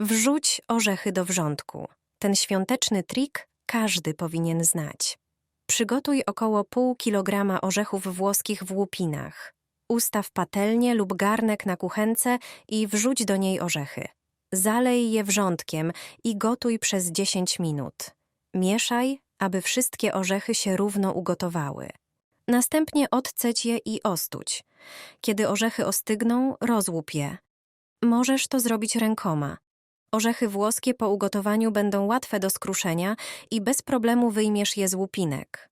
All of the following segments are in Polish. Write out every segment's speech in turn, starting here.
Wrzuć orzechy do wrzątku. Ten świąteczny trik każdy powinien znać. Przygotuj około pół kilograma orzechów włoskich w łupinach. Ustaw patelnię lub garnek na kuchence i wrzuć do niej orzechy. Zalej je wrzątkiem i gotuj przez 10 minut. Mieszaj, aby wszystkie orzechy się równo ugotowały. Następnie odceć je i ostuć. Kiedy orzechy ostygną, rozłup je. Możesz to zrobić rękoma. Orzechy włoskie po ugotowaniu będą łatwe do skruszenia i bez problemu wyjmiesz je z łupinek.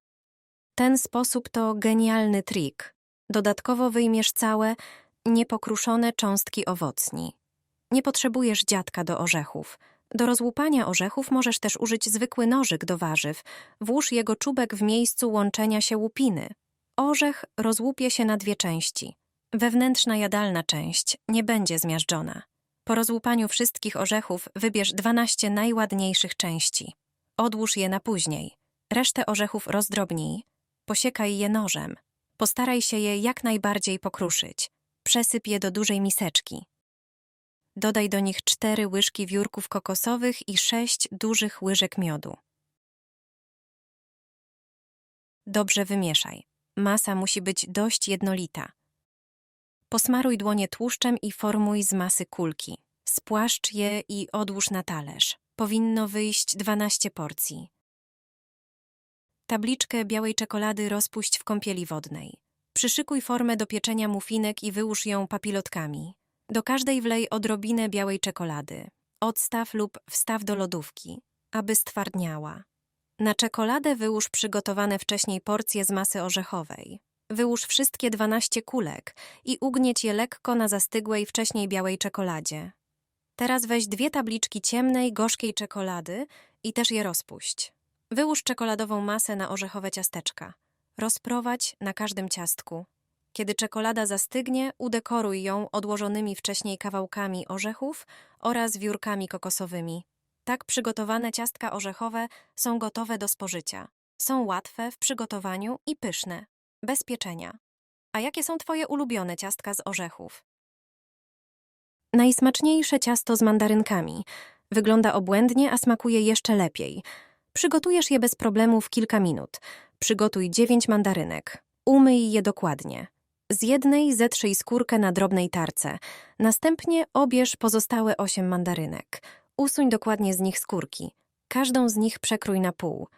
Ten sposób to genialny trik. Dodatkowo wyjmiesz całe, niepokruszone cząstki owocni. Nie potrzebujesz dziadka do orzechów. Do rozłupania orzechów możesz też użyć zwykły nożyk do warzyw. Włóż jego czubek w miejscu łączenia się łupiny. Orzech rozłupie się na dwie części. Wewnętrzna jadalna część nie będzie zmiażdżona. Po rozłupaniu wszystkich orzechów wybierz 12 najładniejszych części. Odłóż je na później. Resztę orzechów rozdrobnij. Posiekaj je nożem. Postaraj się je jak najbardziej pokruszyć. Przesyp je do dużej miseczki. Dodaj do nich 4 łyżki wiórków kokosowych i 6 dużych łyżek miodu. Dobrze wymieszaj. Masa musi być dość jednolita. Posmaruj dłonie tłuszczem i formuj z masy kulki. Spłaszcz je i odłóż na talerz. Powinno wyjść 12 porcji. Tabliczkę białej czekolady rozpuść w kąpieli wodnej. Przyszykuj formę do pieczenia mufinek i wyłóż ją papilotkami. Do każdej wlej odrobinę białej czekolady. Odstaw lub wstaw do lodówki, aby stwardniała. Na czekoladę wyłóż przygotowane wcześniej porcje z masy orzechowej. Wyłóż wszystkie 12 kulek i ugnieć je lekko na zastygłej wcześniej białej czekoladzie. Teraz weź dwie tabliczki ciemnej, gorzkiej czekolady i też je rozpuść. Wyłóż czekoladową masę na orzechowe ciasteczka. Rozprowadź na każdym ciastku. Kiedy czekolada zastygnie, udekoruj ją odłożonymi wcześniej kawałkami orzechów oraz wiórkami kokosowymi. Tak przygotowane ciastka orzechowe są gotowe do spożycia. Są łatwe w przygotowaniu i pyszne, bez pieczenia. A jakie są Twoje ulubione ciastka z orzechów? Najsmaczniejsze ciasto z mandarynkami. Wygląda obłędnie, a smakuje jeszcze lepiej. Przygotujesz je bez problemu w kilka minut. Przygotuj 9 mandarynek. Umyj je dokładnie. Z jednej zetrzyj skórkę na drobnej tarce. Następnie obierz pozostałe 8 mandarynek. Usuń dokładnie z nich skórki. Każdą z nich przekrój na pół.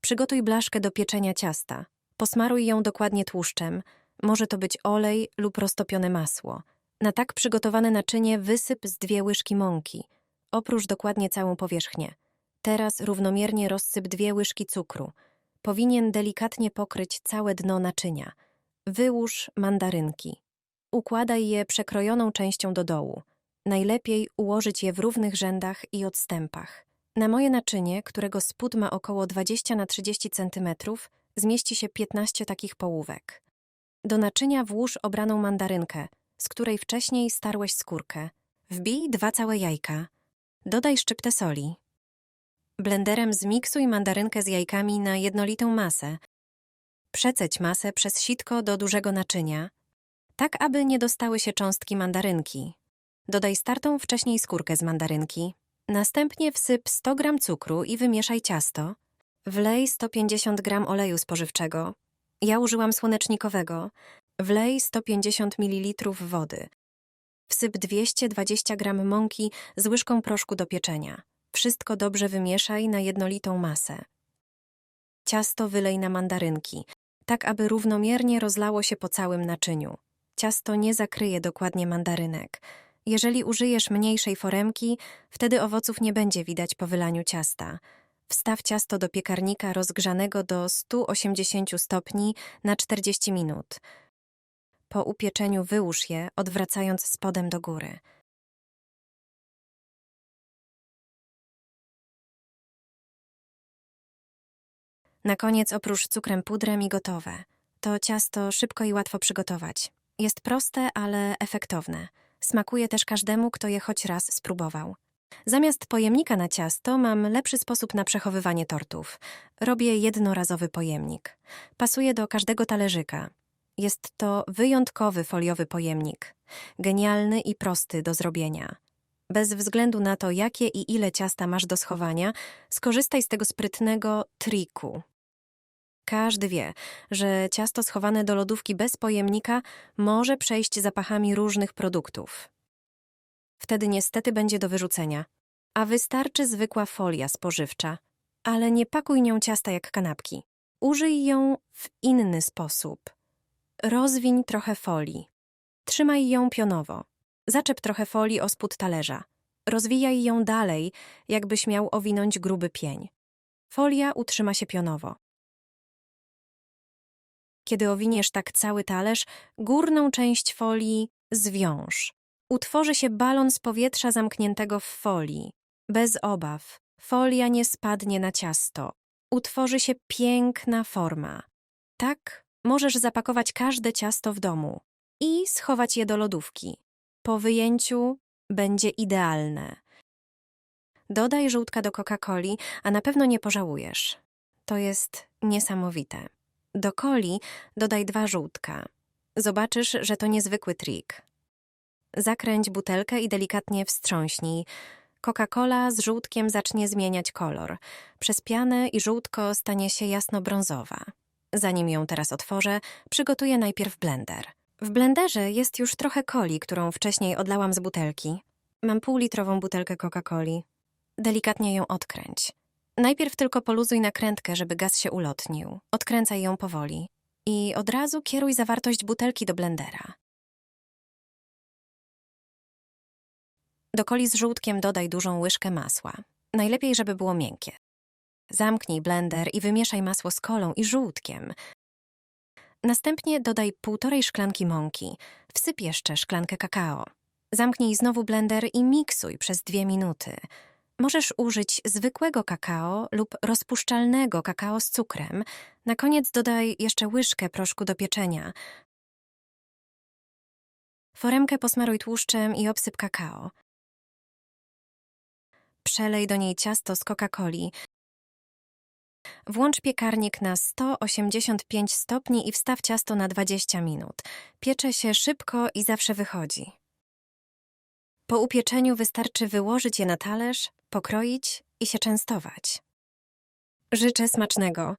Przygotuj blaszkę do pieczenia ciasta. Posmaruj ją dokładnie tłuszczem. Może to być olej lub roztopione masło. Na tak przygotowane naczynie wysyp z dwie łyżki mąki. Oprócz dokładnie całą powierzchnię. Teraz równomiernie rozsyp dwie łyżki cukru. Powinien delikatnie pokryć całe dno naczynia. Wyłóż mandarynki. Układaj je przekrojoną częścią do dołu. Najlepiej ułożyć je w równych rzędach i odstępach. Na moje naczynie, którego spód ma około 20 na 30 cm, zmieści się 15 takich połówek. Do naczynia włóż obraną mandarynkę, z której wcześniej starłeś skórkę. Wbij dwa całe jajka. Dodaj szczyptę soli. Blenderem zmiksuj mandarynkę z jajkami na jednolitą masę. Przeceć masę przez sitko do dużego naczynia, tak aby nie dostały się cząstki mandarynki. Dodaj startą wcześniej skórkę z mandarynki. Następnie wsyp 100 g cukru i wymieszaj ciasto. Wlej 150 g oleju spożywczego. Ja użyłam słonecznikowego. Wlej 150 ml wody. Wsyp 220 g mąki z łyżką proszku do pieczenia. Wszystko dobrze wymieszaj na jednolitą masę. Ciasto wylej na mandarynki, tak aby równomiernie rozlało się po całym naczyniu. Ciasto nie zakryje dokładnie mandarynek. Jeżeli użyjesz mniejszej foremki, wtedy owoców nie będzie widać po wylaniu ciasta. Wstaw ciasto do piekarnika rozgrzanego do 180 stopni na 40 minut. Po upieczeniu wyłóż je, odwracając spodem do góry. Na koniec oprócz cukrem pudrem i gotowe. To ciasto szybko i łatwo przygotować. Jest proste, ale efektowne. Smakuje też każdemu, kto je choć raz spróbował. Zamiast pojemnika na ciasto mam lepszy sposób na przechowywanie tortów. Robię jednorazowy pojemnik. Pasuje do każdego talerzyka. Jest to wyjątkowy foliowy pojemnik. Genialny i prosty do zrobienia. Bez względu na to, jakie i ile ciasta masz do schowania, skorzystaj z tego sprytnego triku. Każdy wie, że ciasto schowane do lodówki bez pojemnika może przejść zapachami różnych produktów. Wtedy niestety będzie do wyrzucenia, a wystarczy zwykła folia spożywcza. Ale nie pakuj nią ciasta jak kanapki. Użyj ją w inny sposób. Rozwiń trochę folii. Trzymaj ją pionowo. Zaczep trochę folii o spód talerza. Rozwijaj ją dalej, jakbyś miał owinąć gruby pień. Folia utrzyma się pionowo. Kiedy owiniesz tak cały talerz, górną część folii zwiąż. Utworzy się balon z powietrza zamkniętego w folii. Bez obaw. Folia nie spadnie na ciasto. Utworzy się piękna forma. Tak możesz zapakować każde ciasto w domu i schować je do lodówki. Po wyjęciu będzie idealne. Dodaj żółtka do Coca-Coli, a na pewno nie pożałujesz. To jest niesamowite. Do coli dodaj dwa żółtka. Zobaczysz, że to niezwykły trik. Zakręć butelkę i delikatnie wstrząśnij. Coca-Cola z żółtkiem zacznie zmieniać kolor. Przez pianę i żółtko stanie się jasno-brązowa. Zanim ją teraz otworzę, przygotuję najpierw blender. W blenderze jest już trochę coli, którą wcześniej odlałam z butelki. Mam półlitrową butelkę Coca-Coli. Delikatnie ją odkręć. Najpierw tylko poluzuj nakrętkę, żeby gaz się ulotnił. Odkręcaj ją powoli. I od razu kieruj zawartość butelki do blendera. Do coli z żółtkiem dodaj dużą łyżkę masła. Najlepiej, żeby było miękkie. Zamknij blender i wymieszaj masło z kolą i żółtkiem. Następnie dodaj półtorej szklanki mąki. Wsyp jeszcze szklankę kakao. Zamknij znowu blender i miksuj przez dwie minuty. Możesz użyć zwykłego kakao lub rozpuszczalnego kakao z cukrem. Na koniec dodaj jeszcze łyżkę proszku do pieczenia. Foremkę posmaruj tłuszczem i obsyp kakao. Przelej do niej ciasto z Coca-Coli. Włącz piekarnik na 185 stopni i wstaw ciasto na 20 minut. Piecze się szybko i zawsze wychodzi. Po upieczeniu wystarczy wyłożyć je na talerz, pokroić i się częstować. Życzę smacznego.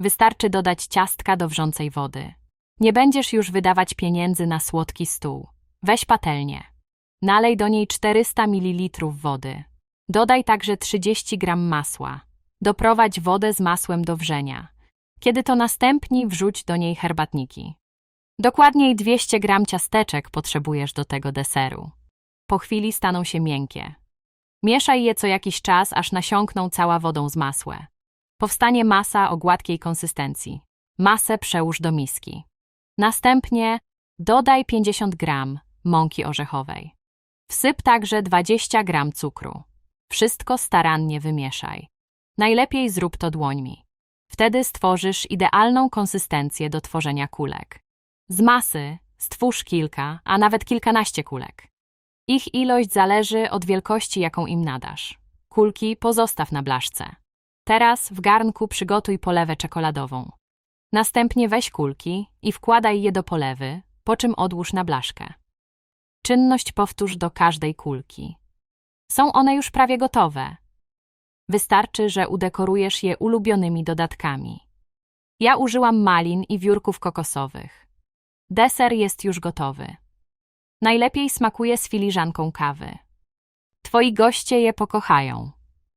Wystarczy dodać ciastka do wrzącej wody. Nie będziesz już wydawać pieniędzy na słodki stół. Weź patelnię. Nalej do niej 400 ml wody. Dodaj także 30 g masła. Doprowadź wodę z masłem do wrzenia. Kiedy to następni, wrzuć do niej herbatniki. Dokładniej 200 g ciasteczek potrzebujesz do tego deseru. Po chwili staną się miękkie. Mieszaj je co jakiś czas, aż nasiąkną cała wodą z masłem. Powstanie masa o gładkiej konsystencji. Masę przełóż do miski. Następnie dodaj 50 gram mąki orzechowej. Wsyp także 20 gram cukru. Wszystko starannie wymieszaj. Najlepiej zrób to dłońmi. Wtedy stworzysz idealną konsystencję do tworzenia kulek. Z masy stwórz kilka, a nawet kilkanaście kulek. Ich ilość zależy od wielkości, jaką im nadasz. Kulki pozostaw na blaszce. Teraz w garnku przygotuj polewę czekoladową. Następnie weź kulki i wkładaj je do polewy, po czym odłóż na blaszkę. Czynność powtórz do każdej kulki. Są one już prawie gotowe. Wystarczy, że udekorujesz je ulubionymi dodatkami. Ja użyłam malin i wiórków kokosowych. Deser jest już gotowy. Najlepiej smakuje z filiżanką kawy. Twoi goście je pokochają.